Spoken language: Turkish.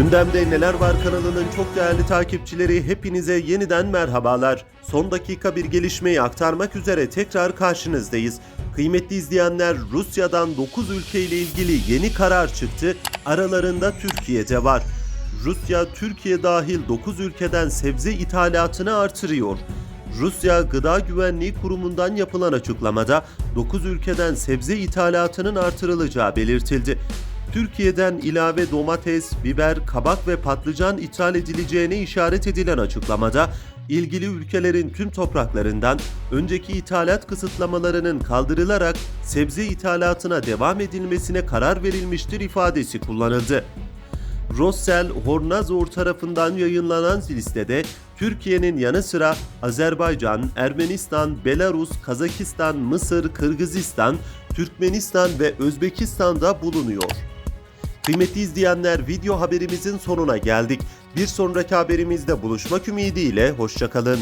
Gündemde Neler Var kanalının çok değerli takipçileri hepinize yeniden merhabalar. Son dakika bir gelişmeyi aktarmak üzere tekrar karşınızdayız. Kıymetli izleyenler Rusya'dan 9 ülke ile ilgili yeni karar çıktı. Aralarında Türkiye'de var. Rusya Türkiye dahil 9 ülkeden sebze ithalatını artırıyor. Rusya Gıda Güvenliği Kurumu'ndan yapılan açıklamada 9 ülkeden sebze ithalatının artırılacağı belirtildi. Türkiye'den ilave domates, biber, kabak ve patlıcan ithal edileceğine işaret edilen açıklamada, ilgili ülkelerin tüm topraklarından önceki ithalat kısıtlamalarının kaldırılarak sebze ithalatına devam edilmesine karar verilmiştir ifadesi kullanıldı. Rossel Hornazor tarafından yayınlanan listede Türkiye'nin yanı sıra Azerbaycan, Ermenistan, Belarus, Kazakistan, Mısır, Kırgızistan, Türkmenistan ve Özbekistan'da bulunuyor. Kıymetli izleyenler video haberimizin sonuna geldik. Bir sonraki haberimizde buluşmak ümidiyle hoşçakalın.